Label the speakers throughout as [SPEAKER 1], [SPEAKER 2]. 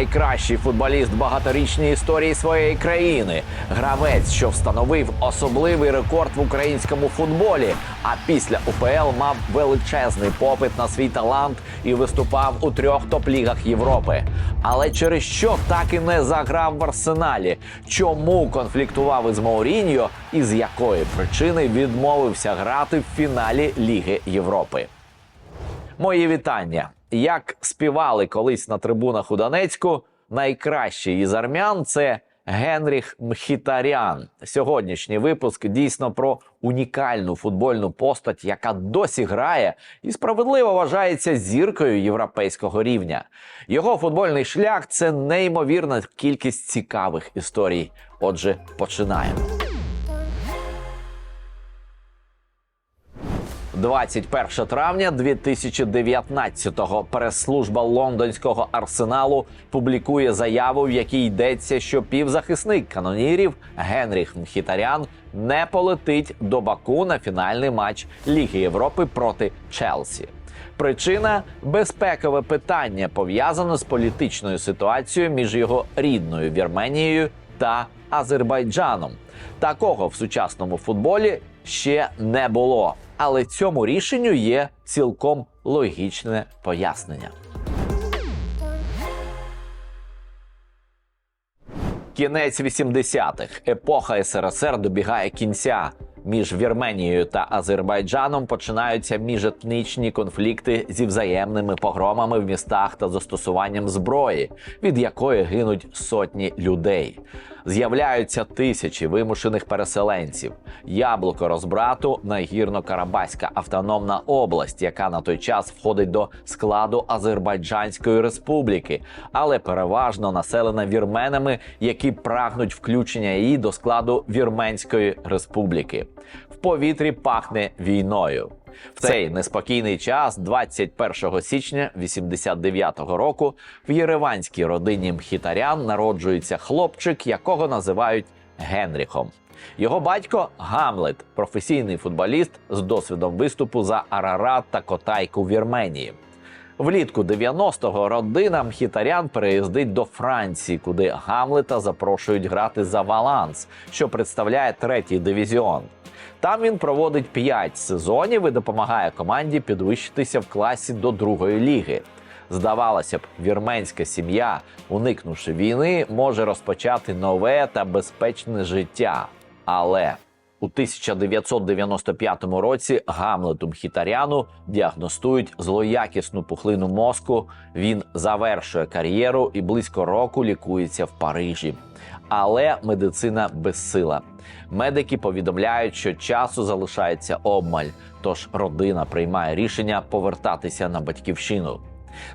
[SPEAKER 1] Найкращий футболіст багаторічної історії своєї країни, гравець, що встановив особливий рекорд в українському футболі. А після УПЛ мав величезний попит на свій талант і виступав у трьох топ-лігах Європи. Але через що так і не заграв в арсеналі? Чому конфліктував із Мауріньо і з якої причини відмовився грати в фіналі Ліги Європи? Мої вітання. Як співали колись на трибунах у Донецьку, найкращий із армян це Генріх Мхітарян. Сьогоднішній випуск дійсно про унікальну футбольну постать, яка досі грає і справедливо вважається зіркою європейського рівня. Його футбольний шлях це неймовірна кількість цікавих історій. Отже, починаємо. 21 травня 2019-го прес-служба лондонського арсеналу публікує заяву, в якій йдеться, що півзахисник канонірів Генріх Мхітарян не полетить до Баку на фінальний матч Ліги Європи проти Челсі. Причина безпекове питання пов'язане з політичною ситуацією між його рідною Вірменією та Азербайджаном. Такого в сучасному футболі ще не було. Але цьому рішенню є цілком логічне пояснення. Кінець 80-х. Епоха СРСР добігає кінця. Між Вірменією та Азербайджаном починаються міжетнічні конфлікти зі взаємними погромами в містах та застосуванням зброї, від якої гинуть сотні людей. З'являються тисячі вимушених переселенців. Яблуко розбрату Нагірно-Карабаська автономна область, яка на той час входить до складу Азербайджанської республіки, але переважно населена вірменами, які прагнуть включення її до складу Вірменської республіки. В повітрі пахне війною. В цей неспокійний час, 21 січня 89-го року, в єреванській родині Мхітарян народжується хлопчик, якого називають Генріхом. Його батько Гамлет, професійний футболіст з досвідом виступу за Арарат та Котайку Вірменії. Влітку 90-го родина Мхітарян переїздить до Франції, куди Гамлета запрошують грати за Валанс, що представляє третій дивізіон. Там він проводить 5 сезонів і допомагає команді підвищитися в класі до другої ліги. Здавалося б, вірменська сім'я, уникнувши війни, може розпочати нове та безпечне життя. Але у 1995 році Гамлету Мхітаряну діагностують злоякісну пухлину мозку. Він завершує кар'єру і близько року лікується в Парижі. Але медицина безсила. Медики повідомляють, що часу залишається обмаль, тож родина приймає рішення повертатися на батьківщину.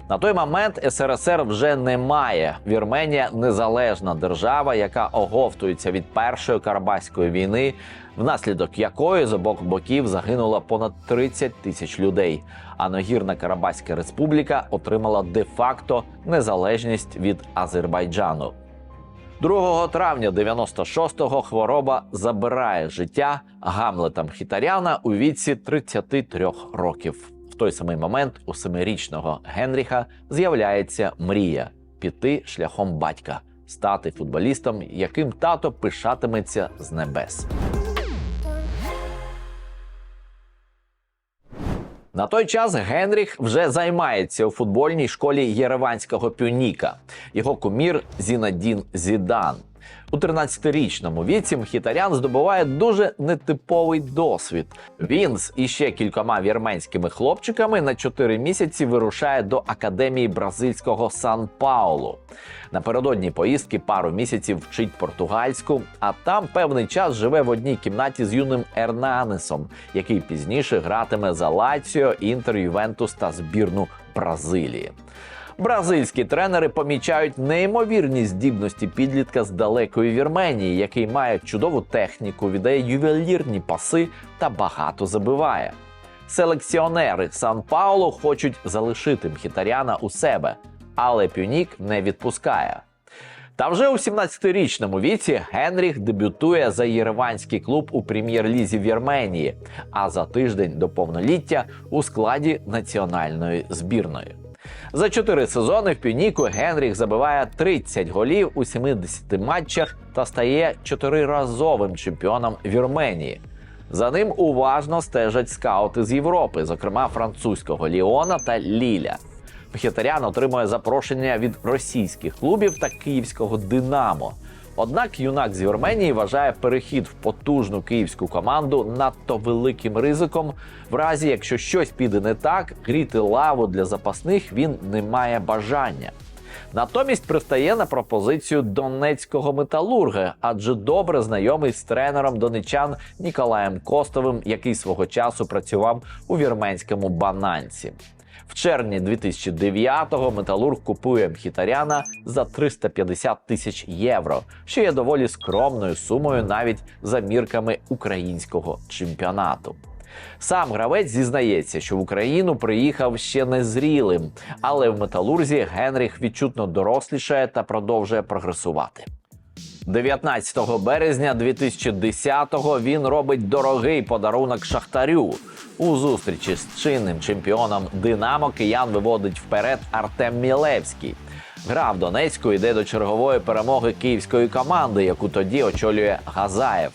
[SPEAKER 1] На той момент СРСР вже немає. Вірменія незалежна держава, яка оговтується від першої карабаської війни, внаслідок якої з обох боків загинуло понад 30 тисяч людей. А Нагірна Карабаська Республіка отримала де-факто незалежність від Азербайджану. 2 травня 96-го хвороба забирає життя Гамлета Мхітаряна у віці 33 років. Той самий момент у семирічного Генріха з'являється мрія піти шляхом батька, стати футболістом, яким тато пишатиметься з небес. На той час Генріх вже займається у футбольній школі Єреванського пюніка. Його кумір Зінадін Зідан. У 13-річному віці Мхітарян здобуває дуже нетиповий досвід. Він з іще кількома вірменськими хлопчиками на 4 місяці вирушає до академії бразильського Сан Паулу. Напередодні поїздки пару місяців вчить португальську, а там певний час живе в одній кімнаті з юним Ернанесом, який пізніше гратиме за Лаціо, Інтер, Ювентус та збірну Бразилії. Бразильські тренери помічають неймовірні здібності підлітка з далекої Вірменії, який має чудову техніку, віддає ювелірні паси та багато забиває. Селекціонери Сан Паулу хочуть залишити Мхітаряна у себе, але Пюнік не відпускає. Та вже у 17-річному віці Генріх дебютує за єреванський клуб у прем'єр-лізі Вірменії, а за тиждень до повноліття у складі національної збірної. За чотири сезони в Пюніку Генріх забиває 30 голів у 70 матчах та стає чотириразовим чемпіоном Вірменії. За ним уважно стежать скаути з Європи, зокрема французького Ліона та Ліля. Мхітарян отримує запрошення від російських клубів та київського Динамо. Однак юнак з Вірменії вважає перехід в потужну київську команду надто великим ризиком. В разі, якщо щось піде не так, гріти лаву для запасних він не має бажання. Натомість пристає на пропозицію донецького металурга, адже добре знайомий з тренером донечан Ніколаєм Костовим, який свого часу працював у вірменському бананці. В червні 2009-го металург купує Мхітаряна за 350 тисяч євро, що є доволі скромною сумою навіть за мірками українського чемпіонату. Сам гравець зізнається, що в Україну приїхав ще незрілим, але в металурзі Генріх відчутно дорослішає та продовжує прогресувати. 19 березня 2010-го він робить дорогий подарунок Шахтарю. У зустрічі з чинним чемпіоном Динамо киян виводить вперед Артем Мілевський. Гра в Донецьку йде до чергової перемоги київської команди, яку тоді очолює Газаєв.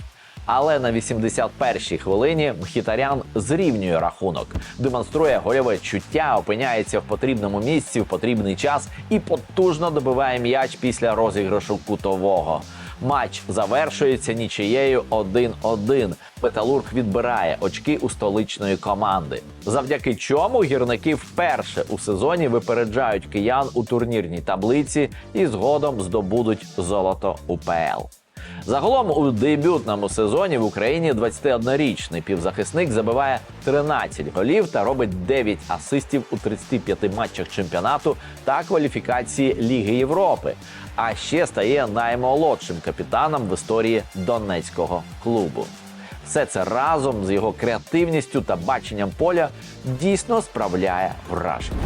[SPEAKER 1] Але на 81-й хвилині Мхітарян зрівнює рахунок, демонструє гольове чуття, опиняється в потрібному місці в потрібний час і потужно добиває м'яч після розіграшу кутового. Матч завершується нічиєю 1-1. Металург відбирає очки у столичної команди, завдяки чому гірники вперше у сезоні випереджають киян у турнірній таблиці і згодом здобудуть золото УПЛ. Загалом у дебютному сезоні в Україні 21-річний півзахисник забиває 13 голів та робить 9 асистів у 35 матчах чемпіонату та кваліфікації Ліги Європи. А ще стає наймолодшим капітаном в історії донецького клубу. Все це разом з його креативністю та баченням поля дійсно справляє враження.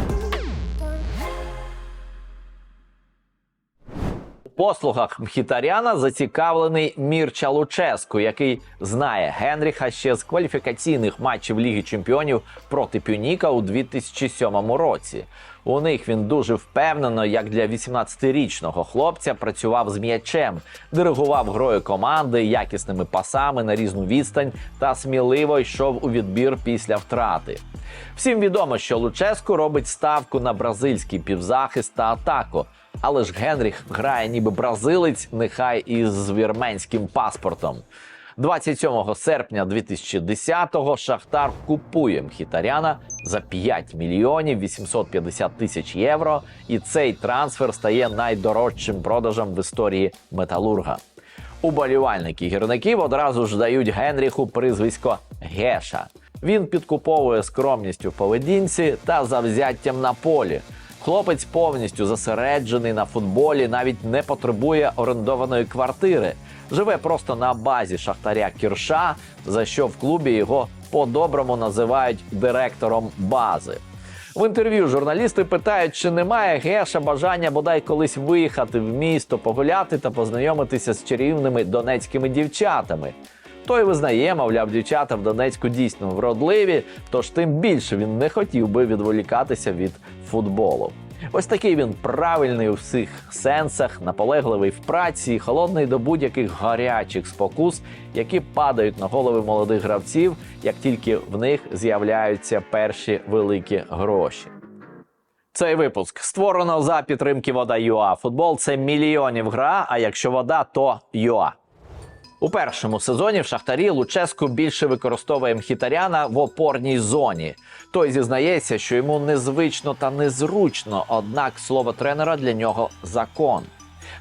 [SPEAKER 1] Послугах Мхітаряна зацікавлений Мірча Луческу, який знає Генріха ще з кваліфікаційних матчів Ліги Чемпіонів проти Пюніка у 2007 році. У них він дуже впевнено, як для 18-річного хлопця, працював з м'ячем, диригував грою команди, якісними пасами на різну відстань та сміливо йшов у відбір після втрати. Всім відомо, що Луческу робить ставку на бразильський півзахист та атаку. Але ж Генріх грає ніби бразилець, нехай і з вірменським паспортом. 27 серпня 2010-го Шахтар купує Мхітаряна за 5 мільйонів 850 тисяч євро, і цей трансфер стає найдорожчим продажем в історії металурга. Уболівальники гірників одразу ж дають Генріху прізвисько Геша. Він підкуповує скромністю в поведінці та завзяттям на полі. Хлопець повністю зосереджений на футболі, навіть не потребує орендованої квартири. Живе просто на базі шахтаря Кірша, за що в клубі його по-доброму називають директором бази. В інтерв'ю журналісти питають, чи немає Геша бажання бодай колись виїхати в місто, погуляти та познайомитися з чарівними донецькими дівчатами. Той визнає, мовляв, дівчата в Донецьку дійсно вродливі, тож тим більше він не хотів би відволікатися від футболу. Ось такий він правильний у всіх сенсах, наполегливий в праці, холодний до будь-яких гарячих спокус, які падають на голови молодих гравців, як тільки в них з'являються перші великі гроші. Цей випуск створено за підтримки вода ЮА. Футбол це мільйонів гра. А якщо вода, то ЮА. У першому сезоні в Шахтарі Луческу більше використовує Мхітаряна в опорній зоні. Той зізнається, що йому незвично та незручно, однак слово тренера для нього закон.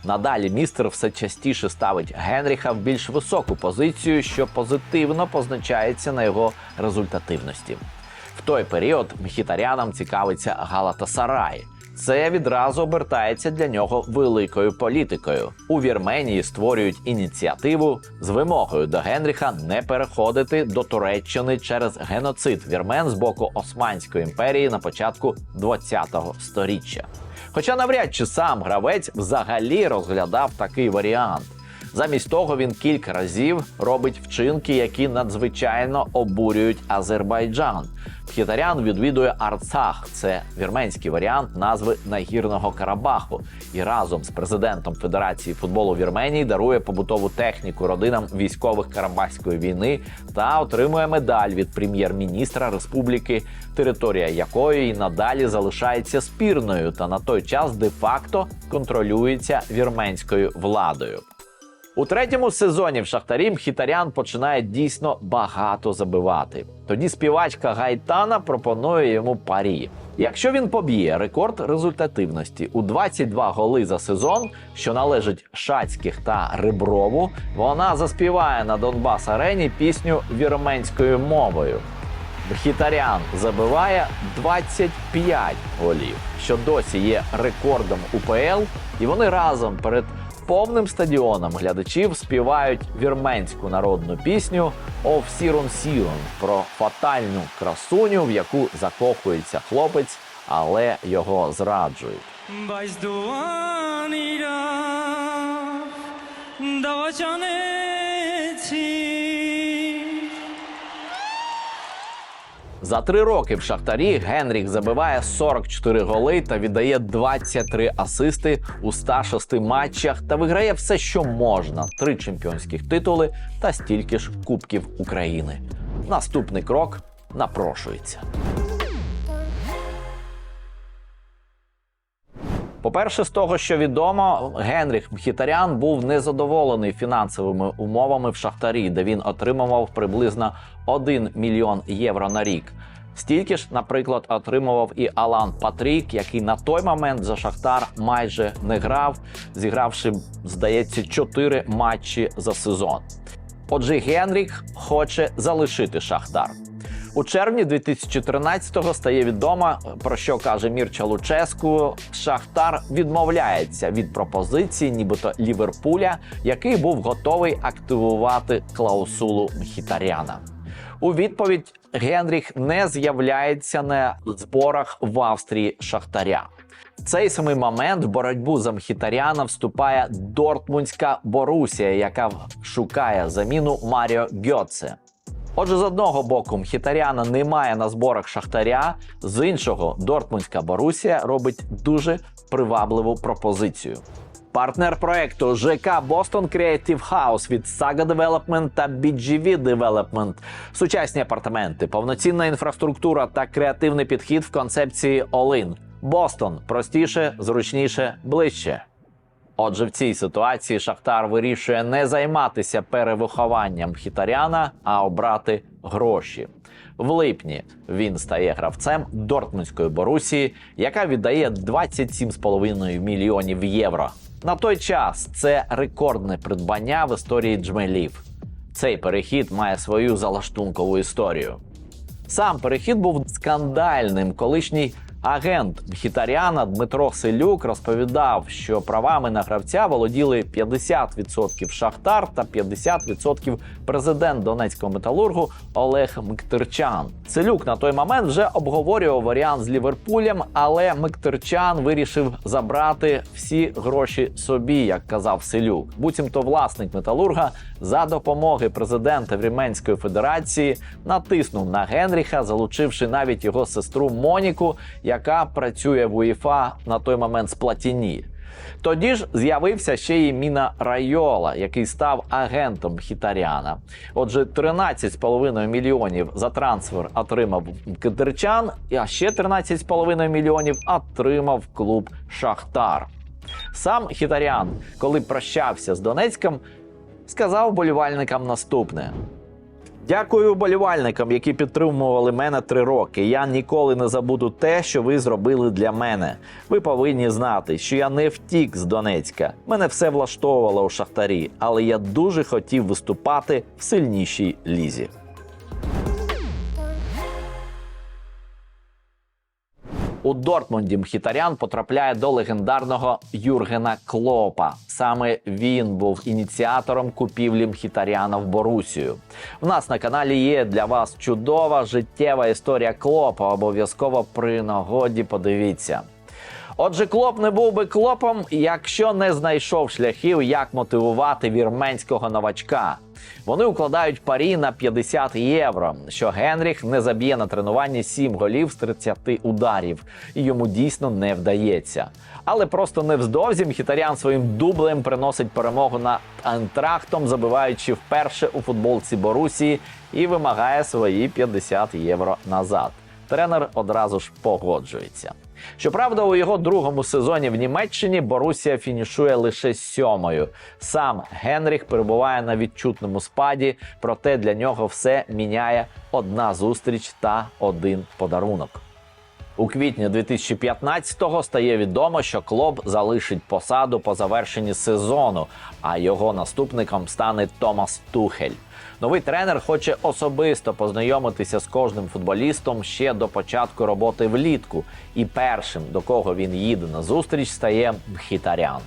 [SPEAKER 1] Надалі містер все частіше ставить Генріха в більш високу позицію, що позитивно позначається на його результативності. В той період Мхітаряном цікавиться Галатасарай. Це відразу обертається для нього великою політикою. У Вірменії створюють ініціативу з вимогою до Генріха не переходити до Туреччини через геноцид вірмен з боку Османської імперії на початку ХХ століття. Хоча навряд чи сам гравець взагалі розглядав такий варіант. Замість того він кілька разів робить вчинки, які надзвичайно обурюють Азербайджан. Хітарян відвідує Арцах, це вірменський варіант назви нагірного Карабаху, і разом з президентом Федерації футболу Вірменії дарує побутову техніку родинам військових Карабахської війни та отримує медаль від прем'єр-міністра республіки, територія якої і надалі залишається спірною та на той час де-факто контролюється вірменською владою. У третьому сезоні в Шахтарі Мхітарян починає дійсно багато забивати. Тоді співачка Гайтана пропонує йому парі. Якщо він поб'є рекорд результативності у 22 голи за сезон, що належить Шацьких та Риброву, вона заспіває на Донбас арені пісню вірменською мовою. Мхітарян забиває 25 голів, що досі є рекордом УПЛ, і вони разом перед повним стадіоном глядачів співають вірменську народну пісню «Ов Сірон Сірон» про фатальну красуню, в яку закохується хлопець, але його зраджують.
[SPEAKER 2] Давачанеці
[SPEAKER 1] За три роки в Шахтарі Генріх забиває 44 голи та віддає 23 асисти у 106 матчах та виграє все, що можна: три чемпіонських титули та стільки ж кубків України. Наступний крок напрошується. По-перше, з того, що відомо, Генріх Мхітарян був незадоволений фінансовими умовами в Шахтарі, де він отримував приблизно 1 мільйон євро на рік. Стільки ж, наприклад, отримував і Алан Патрік, який на той момент за Шахтар майже не грав, зігравши, здається, 4 матчі за сезон. Отже, Генріх хоче залишити Шахтар. У червні 2013-го стає відомо, про що каже Мірча Луческу. Шахтар відмовляється від пропозиції, нібито Ліверпуля, який був готовий активувати клаусулу Мхітаряна. У відповідь Генріх не з'являється на зборах в Австрії Шахтаря. Цей самий момент в боротьбу за Мхітаряна вступає Дортмундська Борусія, яка шукає заміну Маріо Гьоце. Отже, з одного боку, Мхітаряна немає на зборах Шахтаря, з іншого, Дортмундська Борусія робить дуже привабливу пропозицію. Партнер проекту ЖК Бостон Creative House від Saga Development та BGV Development. Сучасні апартаменти, повноцінна інфраструктура та креативний підхід в концепції All-in. Бостон простіше, зручніше, ближче. Отже, в цій ситуації Шахтар вирішує не займатися перевихованням хітаряна, а обрати гроші. В липні він стає гравцем Дортмундської Борусії, яка віддає 27,5 мільйонів євро. На той час це рекордне придбання в історії джмелів. Цей перехід має свою залаштункову історію. Сам перехід був скандальним. Колишній агент Хітаряна Дмитро Селюк розповідав, що правами на гравця володіли 50% Шахтар та 50% президент Донецького металургу Олег Миктерчан. Селюк на той момент вже обговорював варіант з Ліверпулем, але Миктерчан вирішив забрати всі гроші собі, як казав Селюк. Буцімто власник металурга за допомоги президента Вірменської Федерації натиснув на Генріха, залучивши навіть його сестру Моніку, яка працює в УЄФА на той момент з Платіні. Тоді ж з'явився ще й Міна Райола, який став агентом Хітаряна. Отже, 13,5 мільйонів за трансфер отримав Кидерчан, а ще 13,5 мільйонів отримав клуб Шахтар. Сам Хітарян, коли прощався з Донецьком, сказав болівальникам наступне: Дякую болівальникам, які підтримували мене три роки. Я ніколи не забуду те, що ви зробили для мене. Ви повинні знати, що я не втік з Донецька. Мене все влаштовувало у шахтарі, але я дуже хотів виступати в сильнішій лізі. У Дортмунді Мхітарян потрапляє до легендарного Юргена Клопа. Саме він був ініціатором купівлі Мхітаряна в Борусію. У нас на каналі є для вас чудова життєва історія Клопа. Обов'язково при нагоді подивіться. Отже, клоп не був би клопом, якщо не знайшов шляхів, як мотивувати вірменського новачка. Вони укладають парі на 50 євро, що Генріх не заб'є на тренуванні 7 голів з 30 ударів, і йому дійсно не вдається. Але просто невздовзі Мхітарян своїм дублем приносить перемогу над Антрахтом, забиваючи вперше у футболці Борусії і вимагає свої 50 євро назад. Тренер одразу ж погоджується. Щоправда, у його другому сезоні в Німеччині Борусія фінішує лише сьомою. Сам Генріх перебуває на відчутному спаді, проте для нього все міняє одна зустріч та один подарунок. У квітні 2015-го стає відомо, що Клоп залишить посаду по завершенні сезону, а його наступником стане Томас Тухель. Новий тренер хоче особисто познайомитися з кожним футболістом ще до початку роботи влітку, і першим, до кого він їде на зустріч, стає Мхітарян.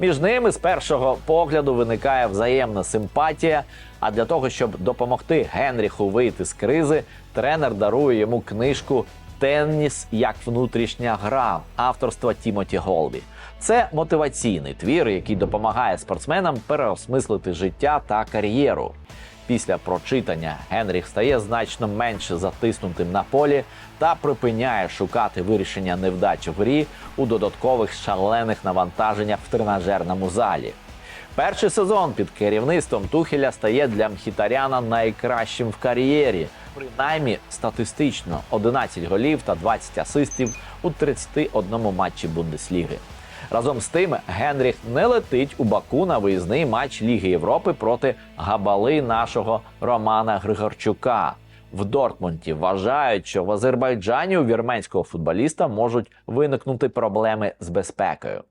[SPEAKER 1] Між ними з першого погляду виникає взаємна симпатія. А для того, щоб допомогти Генріху вийти з кризи, тренер дарує йому книжку Теніс як внутрішня гра авторства Тімоті Голбі. Це мотиваційний твір, який допомагає спортсменам переосмислити життя та кар'єру. Після прочитання Генріх стає значно менше затиснутим на полі та припиняє шукати вирішення невдач в грі у додаткових шалених навантаженнях в тренажерному залі. Перший сезон під керівництвом Тухеля стає для Мхітаряна найкращим в кар'єрі, принаймні статистично 11 голів та 20 асистів у 31 матчі Бундесліги. Разом з тим, Генріх не летить у Баку на виїзний матч Ліги Європи проти габали нашого Романа Григорчука. В Дортмунді вважають, що в Азербайджані у вірменського футболіста можуть виникнути проблеми з безпекою.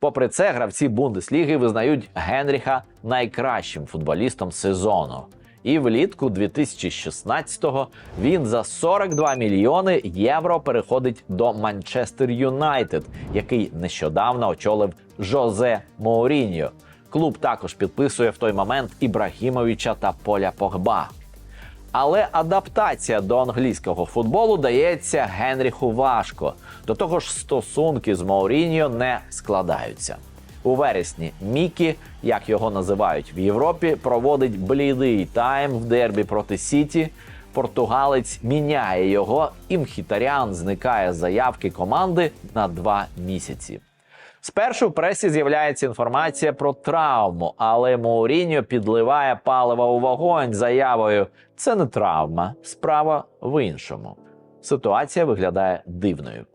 [SPEAKER 1] Попри це, гравці Бундесліги визнають Генріха найкращим футболістом сезону. І влітку 2016-го він за 42 мільйони євро переходить до Манчестер Юнайтед, який нещодавно очолив Жозе Моуріньо. Клуб також підписує в той момент Ібрагімовича та Поля Погба. Але адаптація до англійського футболу дається Генріху важко. До того ж, стосунки з Мауріньо не складаються. У вересні Мікі, як його називають в Європі, проводить блідий тайм в дербі проти Сіті. Португалець міняє його, і Мхітарян зникає з заявки команди на два місяці. Спершу в пресі з'являється інформація про травму, але Мауріньо підливає паливо у вогонь заявою: це не травма, справа в іншому. Ситуація виглядає дивною.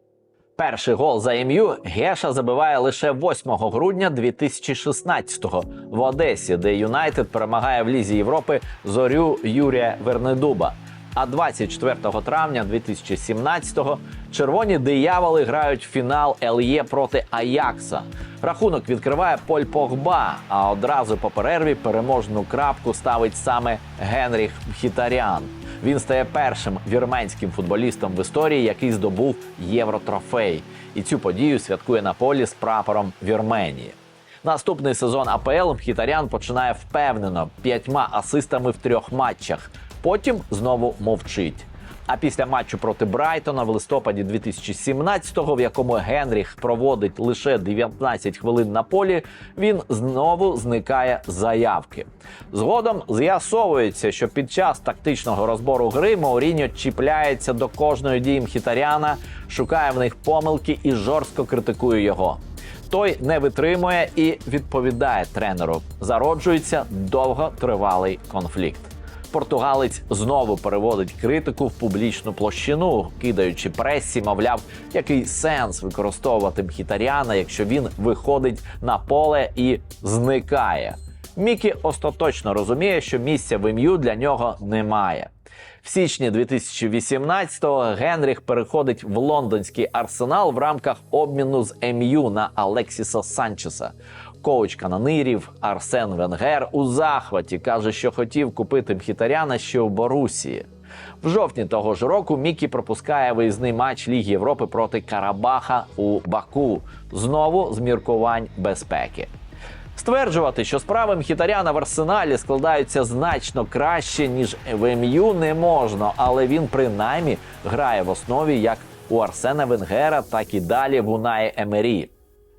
[SPEAKER 1] Перший гол за ім'ю Геша забиває лише 8 грудня 2016-го в Одесі, де Юнайтед перемагає в Лізі Європи зорю Юрія Вернедуба. А 24 травня 2017-го червоні дияволи грають фінал ЛЄ проти Аякса. Рахунок відкриває Поль Погба, а одразу по перерві переможну крапку ставить саме Генріх Мхітарян. Він стає першим вірменським футболістом в історії, який здобув євротрофей. І цю подію святкує на полі з прапором Вірменії. Наступний сезон АПЛ Хітарян починає впевнено п'ятьма асистами в трьох матчах. Потім знову мовчить. А після матчу проти Брайтона в листопаді 2017-го, в якому Генріх проводить лише 19 хвилин на полі, він знову зникає заявки. Згодом з'ясовується, що під час тактичного розбору гри Мауріньо чіпляється до кожної дії Мхітаряна, шукає в них помилки і жорстко критикує його. Той не витримує і відповідає тренеру. Зароджується довготривалий конфлікт. Португалець знову переводить критику в публічну площину, кидаючи пресі, мовляв, який сенс використовувати Мхітаряна, якщо він виходить на поле і зникає. Мікі остаточно розуміє, що місця в ім'ю для нього немає. В січні 2018-го Генріх переходить в лондонський арсенал в рамках обміну з МЮ на Алексіса Санчеса. Коуч канонирів Арсен Венгер у захваті каже, що хотів купити Мхітаряна ще у Борусії. В жовтні того ж року Мікі пропускає виїзний матч Ліги Європи проти Карабаха у Баку знову з міркувань безпеки. Стверджувати, що справи Мхітаряна в арсеналі складаються значно краще, ніж в МЮ, не можна, але він принаймні грає в основі як у Арсена Венгера, так і далі в Унаї Емері.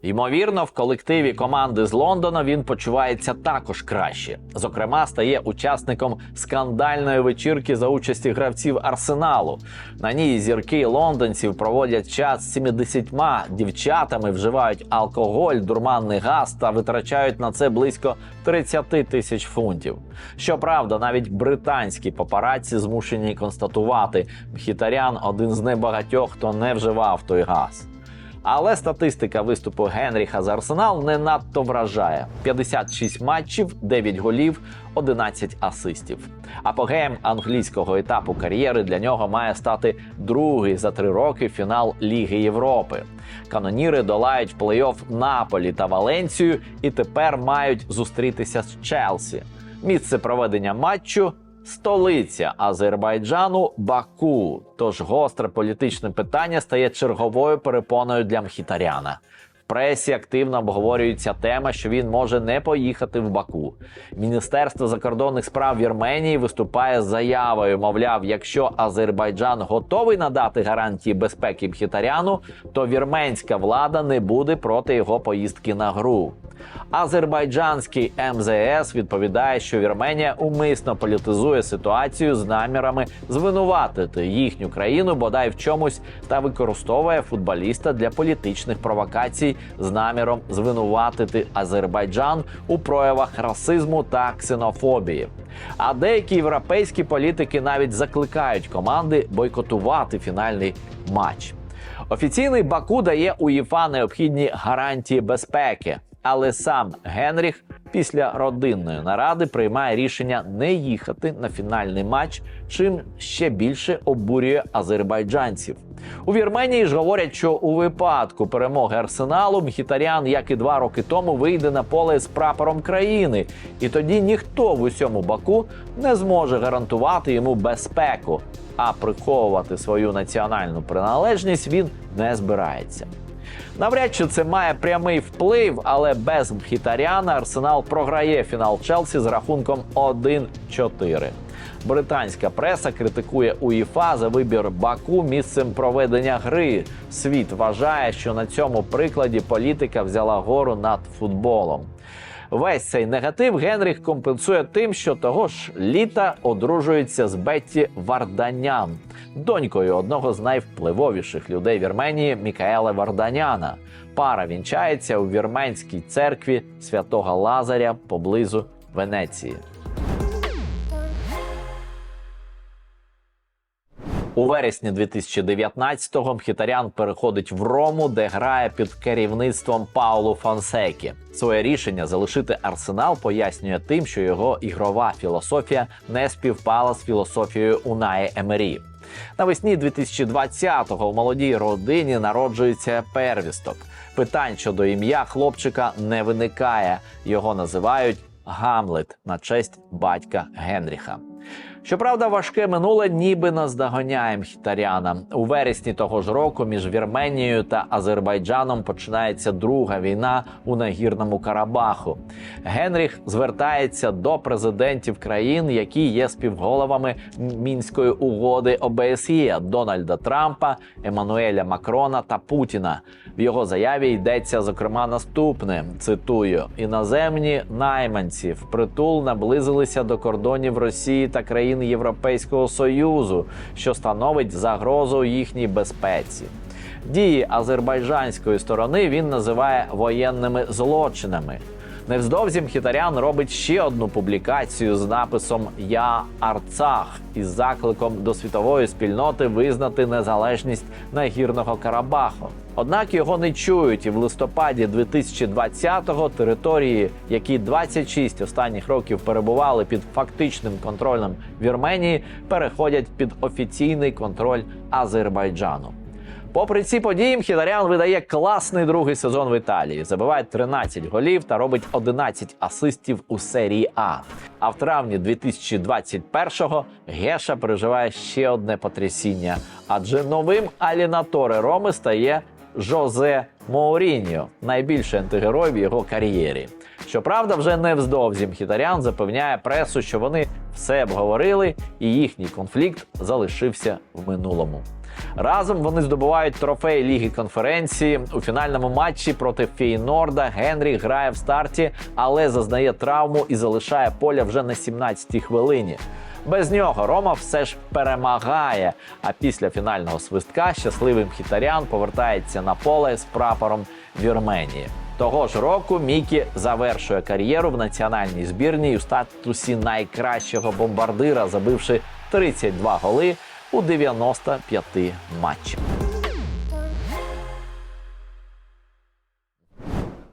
[SPEAKER 1] Ймовірно, в колективі команди з Лондона він почувається також краще. Зокрема, стає учасником скандальної вечірки за участі гравців арсеналу. На ній зірки лондонців проводять час з 70 дівчатами, вживають алкоголь, дурманний газ та витрачають на це близько 30 тисяч фунтів. Щоправда, навіть британські папараці змушені констатувати, Мхітарян один з небагатьох, хто не вживав той газ. Але статистика виступу Генріха за Арсенал не надто вражає: 56 матчів, 9 голів, 11 асистів. Апогеєм англійського етапу кар'єри для нього має стати другий за три роки фінал Ліги Європи. Каноніри долають плей-офф Наполі та Валенцію і тепер мають зустрітися з Челсі. Місце проведення матчу Столиця Азербайджану Баку. Тож гостре політичне питання стає черговою перепоною для Мхітаряна. В пресі активно обговорюється тема, що він може не поїхати в Баку. Міністерство закордонних справ Вірменії виступає з заявою. Мовляв, якщо Азербайджан готовий надати гарантії безпеки Мхітаряну, то вірменська влада не буде проти його поїздки на гру. Азербайджанський МЗС відповідає, що Вірменія умисно політизує ситуацію з намірами звинуватити їхню країну бодай в чомусь та використовує футболіста для політичних провокацій з наміром звинуватити Азербайджан у проявах расизму та ксенофобії. А деякі європейські політики навіть закликають команди бойкотувати фінальний матч. Офіційний Баку дає УЄФА необхідні гарантії безпеки, але сам Генріх після родинної наради приймає рішення не їхати на фінальний матч, чим ще більше обурює азербайджанців. У Вірменії ж говорять, що у випадку перемоги арсеналу Мхітарян, як і два роки тому, вийде на поле з прапором країни, і тоді ніхто в усьому Баку не зможе гарантувати йому безпеку. А приховувати свою національну приналежність він не збирається. Навряд чи це має прямий вплив, але без Мхітаряна Арсенал програє фінал Челсі з рахунком 1-4. Британська преса критикує УЄФА за вибір Баку місцем проведення гри. Світ вважає, що на цьому прикладі політика взяла гору над футболом. Весь цей негатив Генріх компенсує тим, що того ж літа одружується з Бетті Варданян, донькою одного з найвпливовіших людей Вірменії Мікаела Варданяна. Пара вінчається у вірменській церкві святого Лазаря поблизу Венеції. У вересні 2019-го Мхітарян переходить в Рому, де грає під керівництвом Паулу Фонсекі. Своє рішення залишити арсенал пояснює тим, що його ігрова філософія не співпала з філософією Унаї Емері. Навесні 2020-го в молодій родині народжується первісток. Питань щодо ім'я хлопчика не виникає. Його називають Гамлет на честь батька Генріха. Щоправда, важке минуле ніби наздоганяє Мхітаряна. У вересні того ж року між Вірменією та Азербайджаном починається друга війна у нагірному Карабаху. Генріх звертається до президентів країн, які є співголовами мінської угоди ОБСЄ Дональда Трампа, Еммануеля Макрона та Путіна. В його заяві йдеться зокрема наступне: цитую: іноземні найманці впритул наблизилися до кордонів Росії та країн Європейського Союзу, що становить загрозу їхній безпеці. Дії азербайджанської сторони він називає воєнними злочинами. Невздовзі Мхітарян робить ще одну публікацію з написом Я Арцах із закликом до світової спільноти визнати незалежність нагірного Карабаху. Однак його не чують, і в листопаді 2020-го території, які 26 останніх років перебували під фактичним контролем Вірменії, переходять під офіційний контроль Азербайджану. Попри ці події, Мхітарян видає класний другий сезон в Італії. Забиває 13 голів та робить 11 асистів у серії А. А в травні 2021-го Геша переживає ще одне потрясіння, адже новим алінаторе Роми стає Жозе Моуріньо, найбільший антигерой в його кар'єрі. Щоправда, вже невздовзі Мхітарян запевняє пресу, що вони все обговорили, і їхній конфлікт залишився в минулому. Разом вони здобувають трофей Ліги конференції у фінальному матчі проти Фейнорда. Генрі грає в старті, але зазнає травму і залишає поля вже на 17-й хвилині. Без нього Рома все ж перемагає. А після фінального свистка щасливим хітарян повертається на поле з прапором Вірменії. Того ж року Мікі завершує кар'єру в національній збірній у статусі найкращого бомбардира, забивши 32 голи у 95 матчах.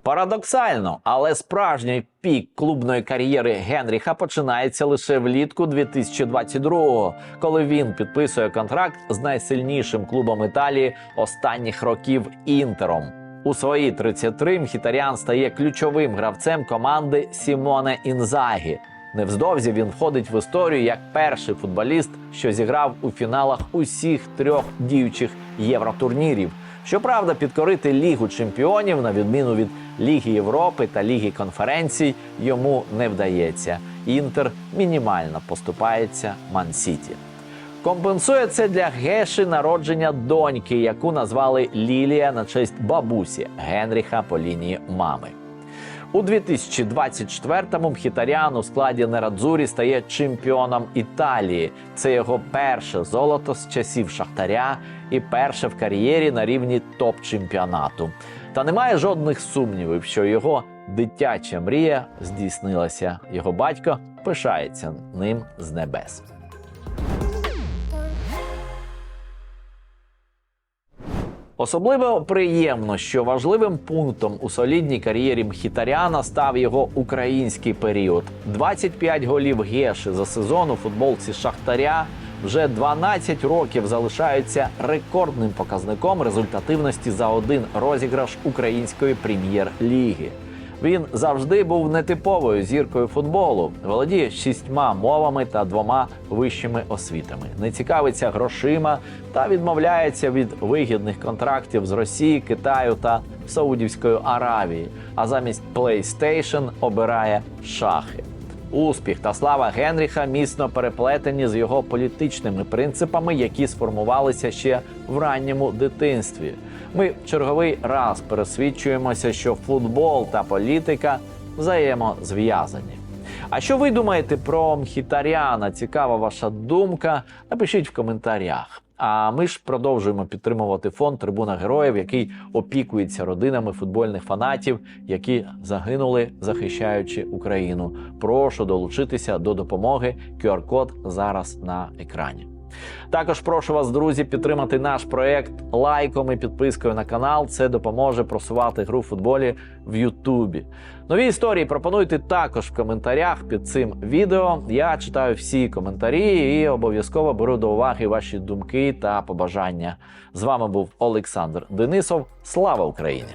[SPEAKER 1] Парадоксально, але справжній пік клубної кар'єри Генріха починається лише влітку 2022-го, коли він підписує контракт з найсильнішим клубом Італії останніх років Інтером. У свої 33 Мхітарян стає ключовим гравцем команди Сімоне Інзагі. Невздовзі він входить в історію як перший футболіст, що зіграв у фіналах усіх трьох діючих євротурнірів. Щоправда, підкорити Лігу чемпіонів, на відміну від Ліги Європи та Ліги конференцій, йому не вдається. Інтер мінімально поступається Ман-Сіті. Компенсує це для Геші народження доньки, яку назвали Лілія на честь бабусі Генріха по лінії мами. У 2024-му Мхітарян у складі Нерадзурі стає чемпіоном Італії. Це його перше золото з часів Шахтаря і перше в кар'єрі на рівні топ-чемпіонату. Та немає жодних сумнівів, що його дитяча мрія здійснилася. Його батько пишається ним з небес. Особливо приємно, що важливим пунктом у солідній кар'єрі Мхітаряна став його український період. 25 голів Геші за сезон у футболці Шахтаря вже 12 років залишаються рекордним показником результативності за один розіграш української прем'єр-ліги. Він завжди був нетиповою зіркою футболу, володіє шістьма мовами та двома вищими освітами. Не цікавиться грошима та відмовляється від вигідних контрактів з Росії, Китаю та Саудівської Аравії. А замість PlayStation обирає шахи. Успіх та слава Генріха міцно переплетені з його політичними принципами, які сформувалися ще в ранньому дитинстві. Ми в черговий раз пересвідчуємося, що футбол та політика взаємозв'язані. А що ви думаєте про Мхітаряна? Цікава ваша думка? Напишіть в коментарях. А ми ж продовжуємо підтримувати фонд Трибуна Героїв, який опікується родинами футбольних фанатів, які загинули, захищаючи Україну. Прошу долучитися до допомоги. QR-код зараз на екрані. Також прошу вас, друзі, підтримати наш проект лайком і підпискою на канал. Це допоможе просувати гру в футболі в Ютубі. Нові історії пропонуйте також в коментарях під цим відео. Я читаю всі коментарі і обов'язково беру до уваги ваші думки та побажання. З вами був Олександр Денисов. Слава Україні!